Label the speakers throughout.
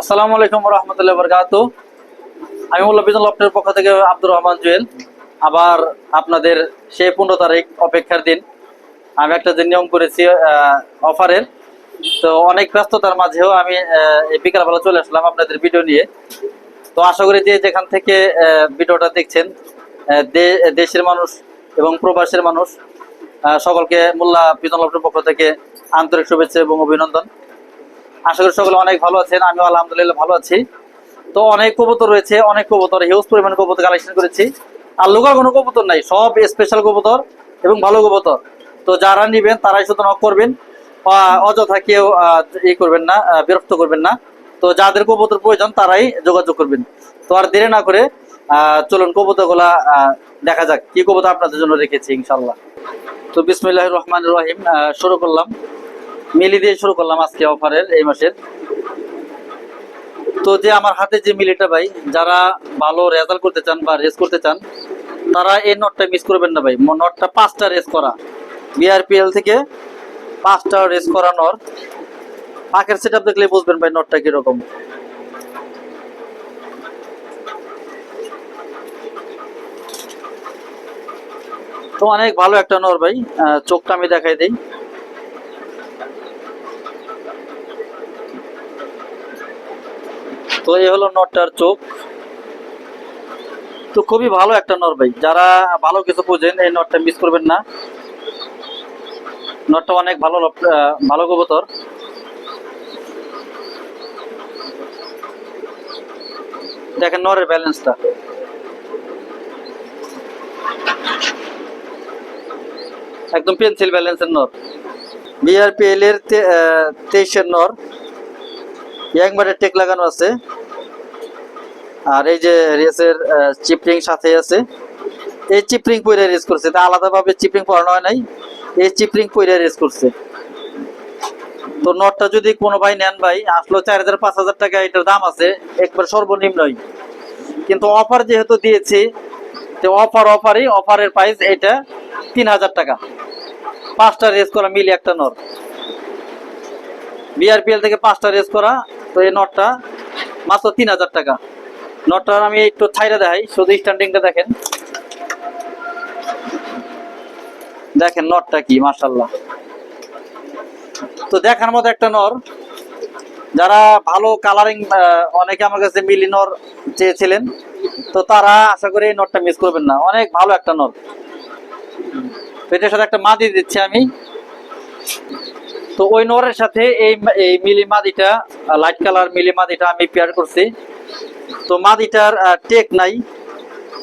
Speaker 1: আসসালামু আলাইকুম রহমতুল্লাহ বরকাত আমি মোল্লা বিজন লফটের পক্ষ থেকে আব্দুর রহমান জুয়েল, আবার আপনাদের সেই পনেরো তারিখ অপেক্ষার দিন। আমি একটা যে নিয়ম করেছি অফারের, তো অনেক ব্যস্ততার মাঝেও আমি বিকালবেলা চলে আসলাম আপনাদের ভিডিও নিয়ে। তো আশা করি যে যেখান থেকে ভিডিওটা দেখছেন দেশের মানুষ এবং প্রবাসের মানুষ সকলকে মোল্লা লফটের পক্ষ থেকে আন্তরিক শুভেচ্ছা এবং অভিনন্দন। আশা করি সকলে অনেক ভালো আছেন আমি আলহামদুলিল্লাহ ভালো আছি। তো অনেক কবুতর রয়েছে, অনেক কবুতর হিউজ পরিমাণ কবুতর কালেকশন করেছি। আর লোকাল কোনো কবুতর নাই, সব স্পেশাল কবুতর এবং ভালো কবুতর। তো যারা নিবেন তারাই শুধু নক করবেন অযথা কেউ ই করবেন না বিরক্ত করবেন না। তো যাদের কবুতর প্রয়োজন তারাই যোগাযোগ করবেন। তো আর দেরি না করে চলুন কবুতরগুলা দেখা যাক কি কবুতর আপনাদের জন্য রেখেছি ইনশাল্লাহ তো বিসমিল্লাহ রহমান রহিম শুরু করলাম। মিলি দিয়ে শুরু করলাম আজকে অফারের এই মাসের। তো যে আমার হাতে যে মিলিটা ভাই, যারা ভালো রেজাল্ট করতে চান বা রেস করতে চান, তারা এই নটটা মিস করবেন না ভাই। নটটা পাঁচটা রেস করা। বিআরপিএল থেকে পাঁচটা রেস করা নর পাকের সেট আপ দেখলে বুঝবেন ভাই নটটা কীরকম। তো অনেক ভালো একটা নর ভাই। চোখটা আমি দেখাই দিই। তো এই হলো নটটার চোখ। তো খুবই ভালো একটা নর ভাই। যারা ভালো কিছু বুঝেন, এই নটটা মিস করবেন না। নটটা অনেক ভালো ভালো কবুতর। দেখেন নরের ব্যালেন্সটা একদম পেন্সিল ব্যালেন্সের নর বিআরপিএল এর তেইশের নর একবারে টেক লাগানো আছে। আর এই যে রেসের চিপরিং সাথে আছে। এই চিপরিং পরে রেস করছে। তা আলাদাভাবে চিপরিং পরানো হয় নাই। এই চিপরিং পরে রেস করছে। তো নটটা যদি কোনো ভাই নেন ভাই, আসলো চার হাজার, পাঁচ হাজার টাকা, এটার দাম আছে। একবার সর্বনিম্নই কিন্তু অফার যেহেতু দিয়েছি, তো অফার অফারই অফারের প্রাইস এটা তিন হাজার টাকা। পাঁচটা রেস করা মিলি একটা নর বিআরপিএল থেকে পাঁচটা রেস করা, তো এই নটটা মাত্র তিন হাজার টাকা। নটটার আমি একটু থাইরা দেখাই, শুধু স্ট্যান্ডিংটা দেখেন। দেখেন নটটা কি মার্শাল্লাহ তো দেখার মতো একটা নর যারা ভালো কালারিং অনেকে আমার কাছে মিলি নর চেয়েছিলেন, তো তারা আশা করি এই নটটা মিস করবেন না। অনেক ভালো একটা নর তো এটার সাথে একটা মাদি দিচ্ছি আমি। তো ওই নরের সাথে এই এই মিলি মাদিটা লাইট কালার মিলি মাদিটা আমি পেয়ার করছি। তো মাদিটার টেক নাই,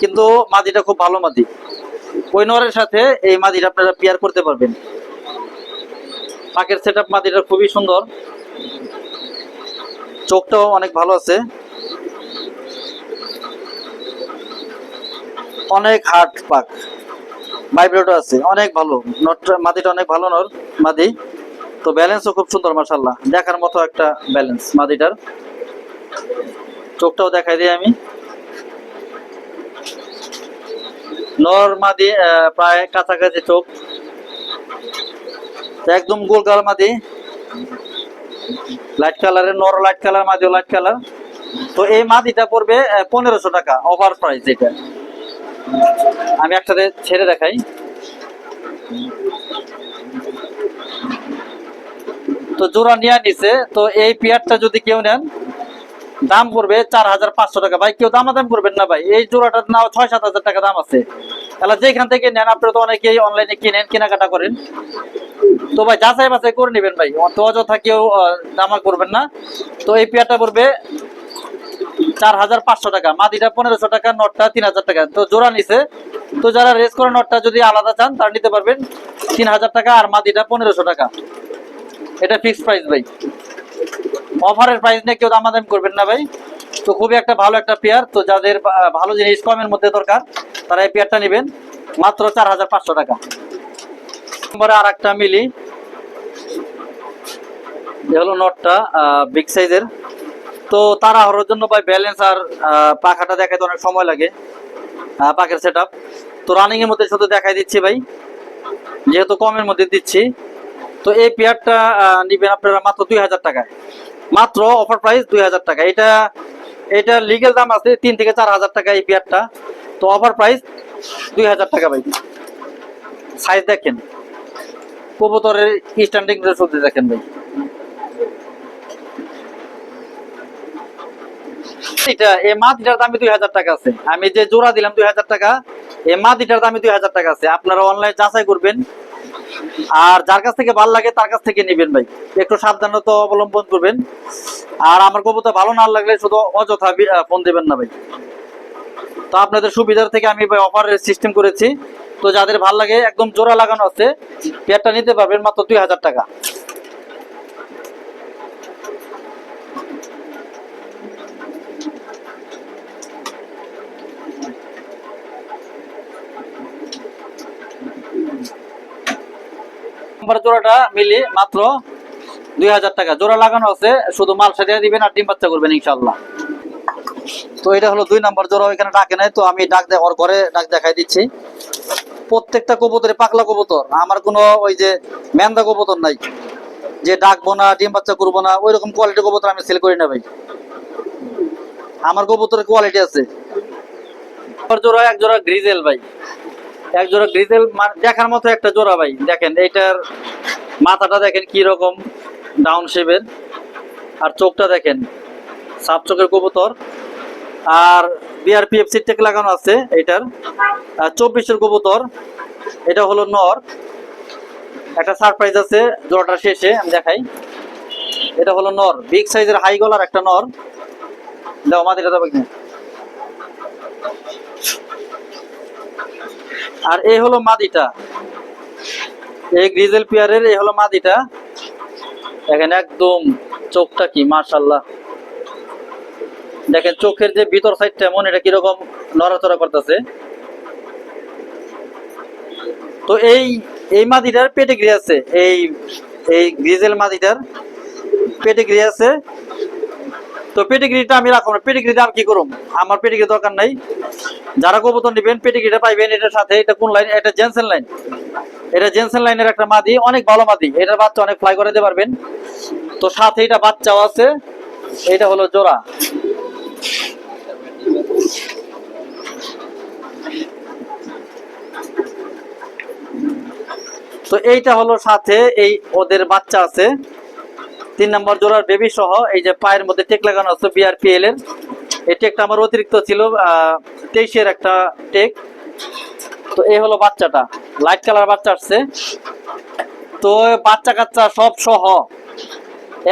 Speaker 1: কিন্তু মাদিটা খুব ভালো মাদি। ওই নরের সাথে এই মাদিটা আপনারা পেয়ার করতে পারবেন। পাকের সেট আপ মাদিটা খুবই সুন্দর। চোখটাও অনেক ভালো আছে। অনেক হার্ড পাক ভাইব্রেটও আছে, অনেক ভালো। নট মাদিটা অনেক ভালো নর মাদি। তো ব্যালেন্সও খুব সুন্দর মাশাল্লাহ দেখার মতো একটা ব্যালেন্স মাদিটার। চোখটাও দেখাই দিই আমি। নর মাদি প্রায় কাছাকাছি চোখ। একদম গোল কালার মাদি লাইট কালারের নর লাইট কালার মাদিও লাইট কালার তো এই মাদিটা পড়বে পনেরোশো টাকা ওভার প্রাইস এটা আমি একসাথে ছেড়ে দেখাই। তো জোড়া নিয়ে নিছে, তো এই পেয়ারটা যদি কেউ নেন, দাম পড়বে চার হাজার পাঁচশো টাকা। ভাই, কেউ দামাদাম করবেন না ভাই, এই জোড়াটার নাও ছয় সাত হাজার টাকা দাম আছে। তাহলে যেখান থেকে নেন, আপনারা তো অনেকেই অনলাইনে কিনেন, কেনাকাটা করেন। তো ভাই, যাচাই বাছাই করে নেবেন ভাই তো অযথা কেউ দামা করবেন না। তো এই পেয়ারটা পড়বে চার হাজার পাঁচশো টাকা, মাদিটা পনেরোশো টাকা, নটটা তিন হাজার টাকা। তো জোড়া নিছে, তো যারা রেস করা নটটা যদি আলাদা চান, তারা নিতে পারবেন তিন হাজার টাকা আর মাদিটা পনেরোশো টাকা। এটা ফিক্সড প্রাইস ভাই। অফারের প্রাইস নিয়ে কেউ দামাদামি করবেন না ভাই। তো খুবই একটা ভালো একটা পেয়ার তো যাদের ভালো জিনিস কমের মধ্যে দরকার, তারা এই পেয়ারটা নেবেন। মাত্র চার হাজার পাঁচশো টাকা। নম্বরে আর একটা মিলি হলো নটটা বিগ সাইজের তো তারা হওয়ার জন্য ভাই ব্যালেন্স আর পাখাটা দেখাতে অনেক সময় লাগে। পাখের সেট তো রানিংয়ের মধ্যে শুধু দেখাই দিচ্ছি ভাই। যেহেতু কমের মধ্যে দিচ্ছি। তো এই পেয়ারটা নিবেন আপনারা মাত্র দুই হাজার টাকায়। মাত্র অফার প্রাইস দুই হাজার টাকা। এটা এটা লিগেল দাম আছে তিন থেকে চার হাজার টাকা এই পেয়ারটা। তো অফার প্রাইস দুই হাজার টাকা ভাই। সাইজ দেখেন। কবুতরের স্ট্যান্ডিং সবজি দেখেন ভাই। আমি যে জোড়া দিলাম দুই হাজার টাকা, এই মাটিটার দামই দুই হাজার টাকা আছে। আপনারা অনলাইন যাচাই করবেন। আর যার কাছ থেকে ভালো লাগে তার কাছ থেকে নেবেন ভাই। একটু সাবধানতা অবলম্বন করবেন। আর আমার কবুতর ভালো না লাগলে শুধু অযথা ফোন দেবেন না ভাই। তো আপনাদের সুবিধার থেকে আমি ভাই অফারের সিস্টেম করেছি। তো যাদের ভালো লাগে একদম জোড়া লাগানো আছে, পেয়ারটা নিতে পারবেন মাত্র দুই হাজার টাকা। নাম্বার জোড়াটা মিলি মাত্র দুই হাজার টাকা। জোড়া লাগানো আছে, শুধু মাল সাজিয়ে দিবেন আর ডিম বাচ্চা করবেন ইনশাল্লাহ তো এটা হলো দুই নাম্বার জোড়া এখানে ডাকে নাই, তো আমি ডাক ওর ঘরে ডাক দেখাই দিচ্ছি। প্রত্যেকটা কবুতরে পাকলা কবুতর, আমার কোনো ওই যে মেন্দা কবুতর নাই। যে ডাকবো না, ডিম বাচ্চা করব না ওই রকম কোয়ালিটি কবুতর আমি সেল করি না ভাই। আমার কবুতরের কোয়ালিটি আছে। জোড়া, এক জোড়া গ্রিজেল ভাই। এক জোড়া গ্রিজেল দেখার মতো একটা জোড়া ভাই। দেখেন, এইটার মাথাটা দেখেন কি রকম ডাউন শেপের আর চোখটা দেখেন, সাপ চোখের কবুতর। আর বিআরপিএফ সিট টেক লাগানো আছে এইটার। চব্বিশের কবুতর, এটা হলো নর। একটা সারপ্রাইজ আছে, জোড়াটা শেষে, আমি দেখাই। এটা হলো নর বিগ সাইজের হাই গলার একটা নর। দাও মাদিটা দেবো আর এই হলো মাদিটা। এই গ্রিজেল পিয়ারের এই হলো মাদিটা। দেখেন একদম চোখটা কি মাশাল্লাহ দেখেন চোখের যে ভিতর সাইডটা এমন, এটা কীরকম নড়াচড়া করতেছে। তো এই এই মাদিটার পেটিগ্রি আছে। এই এই গ্রিজেল মাদিটার পেটিগ্রি আছে। তো পেটিগ্রিটা আমি রাখব না। পেটিগ্রি দাম কি করুম? আমার পেটিগ্রি দরকার নাই। যারা কবুতর নেবেন পেটিগ্রিটা পাইবেন, এটার সাথে এটা কোন লাইন এটা জেনসেন লাইন এটা জেনসেন লাইনের একটা মাদি, অনেক ভালো মাদি। এটার বাচ্চা অনেক ফ্লাই করে দিতে পারবেন। তো সাথে এটা বাচ্চাও আছে। এটা হলো জোড়া। তো এইটা হলো সাথে এই ওদের বাচ্চা আছে। তিন নম্বর জোড়ার বেবি সহ এই যে পায়ের মধ্যে টেক লাগানো আছে বিআরপিএল এর। এই টেকটা আমার অতিরিক্ত ছিল তেইশের একটা টেক। তো এই হলো বাচ্চাটা লাইট কালার বাচ্চা আসছে। তো বাচ্চা কাচ্চা সব সহ,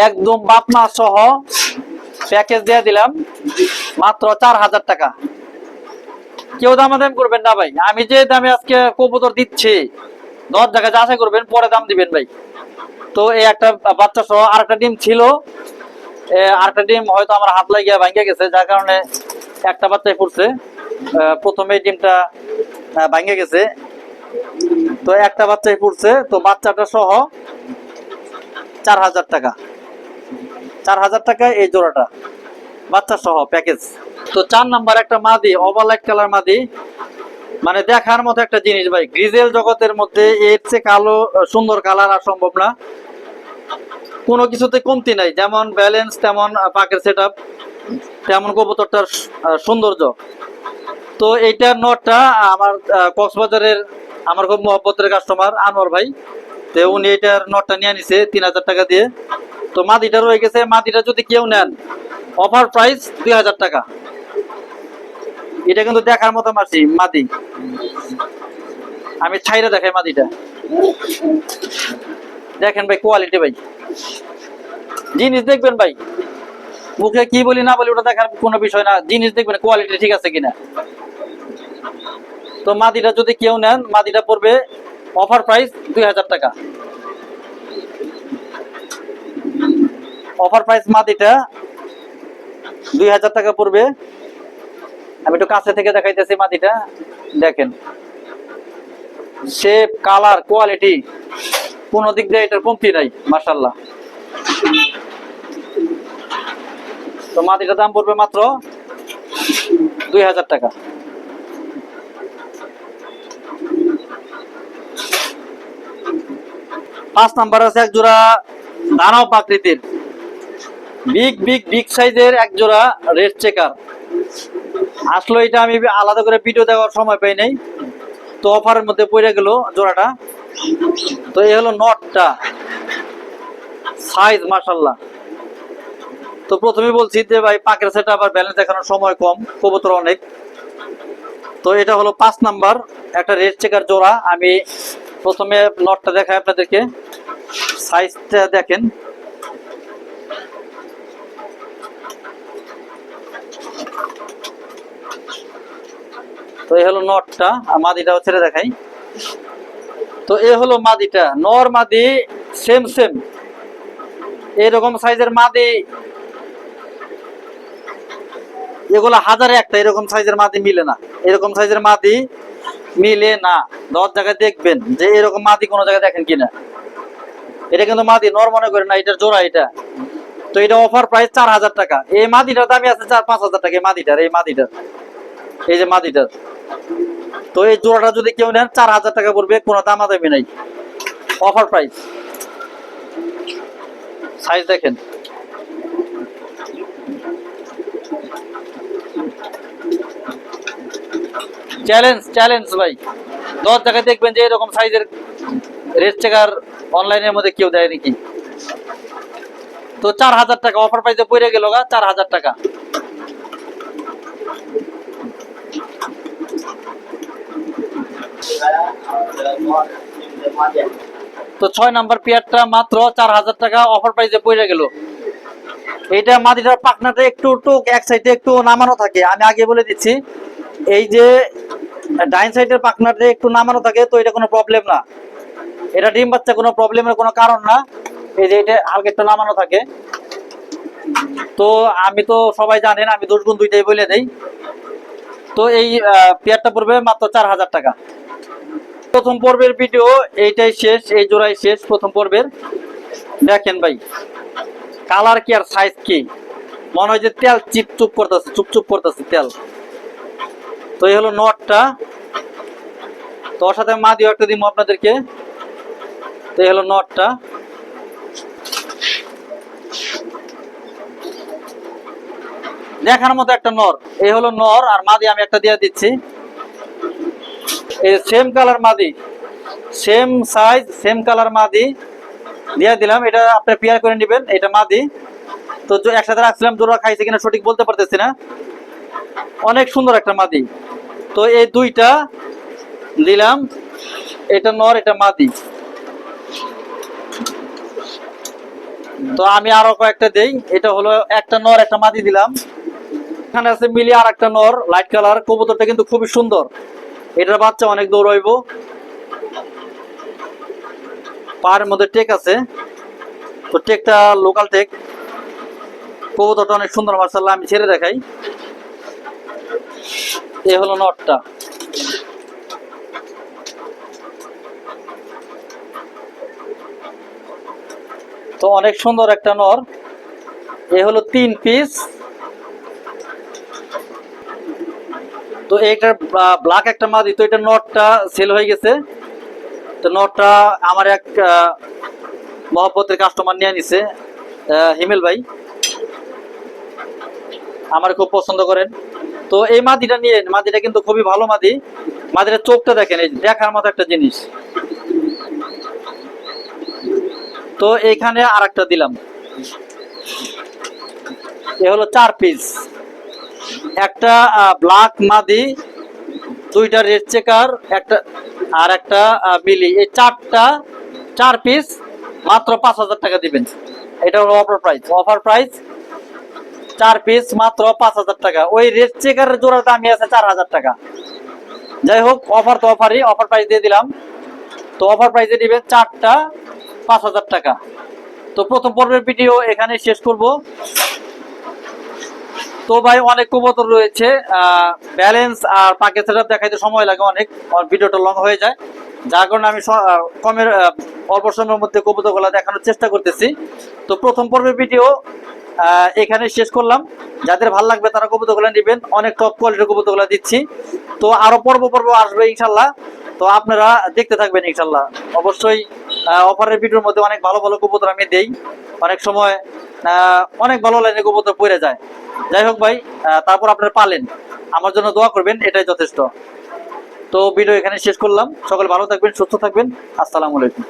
Speaker 1: একদম বাপমা সহ প্যাকেজ দিয়ে দিলাম, মাত্র চার হাজার টাকা। কেউ দামাদাম করবেন না ভাই, আমি যে দামে আজকে কবুতর দিচ্ছি, দশ জায়গায় যাচাই করবেন, পরে দাম দিবেন ভাই। তো এই একটা বাচ্চা সহ আর একটা ডিম ছিল আর একটা ডিম হয়তো আমার হাত লাগিয়ে ভাঙ্গে গেছে, যার কারণে একটা বাচ্চাই পড়ছে। প্রথমে ডিমটা ভাঙ্গে গেছে। তো একটা বাচ্চাই পড়ছে, তো বাচ্চাটা সহ চার হাজার টাকা। চার হাজার টাকা এই জোড়াটা, বাচ্চা সহ, প্যাকেজ। তো চার নাম্বার একটা মাদি ওভারলাইট কালার মাদি। মানে দেখার মতো একটা জিনিস ভাই, গ্রিজেল জগতের মধ্যে এর চেয়ে কালো, সুন্দর কালার আর সম্ভব না। কোনো কিছুতে কমতি নাই। যেমন ব্যালেন্স তেমন পাকের সেট তেমন কবুতরটার সৌন্দর্য। তো এইটার নটটা আমার কক্সবাজারের, আমার খুব মহব্বতের কাস্টমার আনোয়ার ভাই। তো উনি এটার নটটা নিয়ে নিছে তিন হাজার টাকা দিয়ে। তো মাদিটা রয়ে গেছে, মাদিটা যদি কেউ নেন অফার প্রাইস দুই হাজার টাকা। এটা কিন্তু দেখার মতো মাসি মাদি। আমি ছাইরা দেখাই মাদিটা। দেখেন ভাই কোয়ালিটি ভাই। জিনিস দেখবেন ভাই। মুখে কি বলি না বলি ওটা দেখার কোনো বিষয় না। জিনিস দেখবেন কোয়ালিটি ঠিক আছে কিনা। তো মাদিটা যদি কেউ নেন, মাদিটা পড়বে অফার প্রাইস দুই হাজার টাকা। অফার প্রাইস মাদিটা দুই হাজার টাকা পড়বে। আমি একটু কাছে থেকে দেখাইতেছি মাদিটা। দেখেন। শেপ কালার কোয়ালিটি কোন দিক দিয়ে এটার কমতি নাই মাসাল্লাহ তো মাটিটার দাম পড়বে মাত্র দুই হাজার টাকা। পাঁচ নাম্বার আছে এক জোড়া দানব আকৃতির। বিগ বিগ বিগ সাইজের এক জোড়া রেড চেকার। আসলে এটা আমি আলাদা করে ভিডিও দেওয়ার সময় পাই নাই। তো অফারের মধ্যে পড়ে গেল জোড়াটা। তো এই হলো নটটা সাইজ মাশাল্লাহ তো প্রথমে বলছি যে ভাই, পাকের সেটা আবার ব্যালেন্স দেখানোর সময় কম, কবুতর অনেক। তো এটা হলো পাঁচ নাম্বার, একটা রেড চেকার জোড়া। আমি প্রথমে নটটা দেখাই আপনাদেরকে। সাইজটা দেখেন। তো এই হলো নটটা আর মাদিটাও ছেড়ে দেখাই। তো এ হলো মাদিটা। নর মাদি সেম সেম এরকম সাইজের মাদি, এগুলো হাজারে একটা, এরকম সাইজের মাদি মিলে না। এরকম সাইজের মাদি মিলে না। দশ জায়গায় দেখবেন যে এরকম মাদি কোনো জায়গায় দেখেন কিনা। এটা কিন্তু মাদি, নর মনে করেন না, এটার জোড়া এটা। তো এটা অফার প্রাইস চার হাজার টাকা। এই মাদিটার দামই আছে চার পাঁচ হাজার টাকা, এই মাদিটার এই মাদিটার। এই যে মাদিটার। তো এই জোড়াটা যদি কেউ নেন, চার হাজার টাকা পড়বে, কোনো দামা দামি নাই। অফার প্রাইস সাইজ দেখেন। চ্যালেঞ্জ চ্যালেঞ্জ ভাই। দশ জায়গায় দেখবেন যে এরকম সাইজের রেড চেকার অনলাইনের মধ্যে কেউ দেয় নাকি তো চার হাজার টাকা অফার প্রাইসে পড়ে গেল গা, চার হাজার টাকা। তো ছয় নাম্বার পেয়ারটা মাত্র চার হাজার টাকা অফার প্রাইসে পড়ে গেল। এইটা মাদিটার পাকনাটা একটু একটু এক সাইডে একটু নামানো থাকে। আমি আগে বলে দিচ্ছি, এই যে ডাইন সাইডের পাকনাটা একটু নামানো থাকে, তো এটা কোনো প্রবলেম না। এটা ডিম বাচ্চা, কোনো প্রবলেমের কোনো কারণ না। এই যে এটা হালকা একটু নামানো থাকে। তো আমি তো সবাই জানেন, আমি দোষ গুণ দুইটাই বলে দেই। তো এই পেয়ারটা পড়বে মাত্র চার হাজার টাকা। প্রথম পর্বের ভিডিও এইটাই শেষ, এই জোড়াই শেষ প্রথম পর্বের। দেখেন ভাই কালার কি আর সাইজ কি? মনে হয় যে তেল চিপ চুপ করতেছে চুপ চুপ করতেছে তেল। তো এই হলো নটটা তো ওর সাথে মা দিও একটা দিব আপনাদেরকে। তো এই হলো নটটা দেখার মতো একটা নর। এই হলো নর, আর মাদি আমি একটা দিয়ে দিচ্ছি। সেম কালার মাদি সেম সাইজ সেম কালার মাদি দিয়ে দিলাম। এটা আপনি পেয়ার করে নেবেন, এটা মাদি। তো একসাথে রাখছিলাম জোড়া খাইছে কিনা সঠিক বলতে পারতেছি না। অনেক সুন্দর একটা মাদি। তো এই দুইটা দিলাম, এটা নর, এটা মাদি। তো আমি আরও কয়েকটা দেই, এটা হলো একটা নর, একটা মাদি দিলাম। এখানে আছে মিলি আর একটা নর লাইট কালার কবুতরটা কিন্তু খুবই সুন্দর। এটার বাচ্চা অনেক দৌড়াইব পায়ের মধ্যে টেক আছে। তো টেকটা লোকাল টেক। কবুতরটা অনেক সুন্দর মার্শাল্লাহ আমি ছেড়ে দেখাই। এ হলো নটটা। তো অনেক সুন্দর একটা নর। এ হলো তিন পিস তো এইটার ব্ল্যাক একটা মাদি তো এটা নটটা সেল হয়ে গেছে। তো নটটা আমার এক মহব্বতের কাস্টমার নিয়ে নিছে হিমেল ভাই। আমার খুব পছন্দ করেন। তো এই মাদিটা নিয়ে, মাদিটা কিন্তু খুবই ভালো মাদি। মাদিটার চোখটা দেখেন, এই দেখার মতো একটা জিনিস। তো এইখানে আর একটা দিলাম। এ হলো চার পিস একটা ব্ল্যাক মাদি দুইটা রেড চেকার একটা আর একটা মিলি। এই চারটা চার পিস মাত্র পাঁচ হাজার টাকা দিবেন। এটা হলো অফার প্রাইস অফার প্রাইস চার পিস মাত্র পাঁচ হাজার টাকা। ওই রেড চেকারের জোড়ার দামই আছে চার হাজার টাকা। যাই হোক অফার তো অফারই অফার প্রাইস দিয়ে দিলাম। তো অফার প্রাইসে দিবেন চারটা পাঁচ হাজার টাকা। তো প্রথম পর্বের ভিডিও এখানে শেষ করব। তো ভাই অনেক কবুতর রয়েছে ব্যালেন্স আর পাকে সেটআপ দেখাইতে সময় লাগে অনেক ভিডিওটা লং হয়ে যায়। যার কারণে আমি কমের অল্প সময়ের মধ্যে কবুতরগুলো দেখানোর চেষ্টা করতেছি। তো প্রথম পর্বের ভিডিও এখানে শেষ করলাম। যাদের ভালো লাগবে তারা কবুতরগুলো নেবেন। অনেক টপ কোয়ালিটির কবুতরগুলো দিচ্ছি। তো আরও পর্ব পর্ব আসবে ইনশাল্লাহ। তো আপনারা দেখতে থাকবেন ইনশাল্লাহ। অবশ্যই অফারের ভিডিওর মধ্যে অনেক ভালো ভালো কবুতর আমি দেই। অনেক সময় অনেক ভালো লাইনে গোবর পড়ে যায়। যাই হোক ভাই তারপর আপনারা পালেন। আমার জন্য দোয়া করবেন, এটাই যথেষ্ট। তো ভিডিও এখানে শেষ করলাম। সকলে ভালো থাকবেন, সুস্থ থাকবেন। আসসালামু আলাইকুম।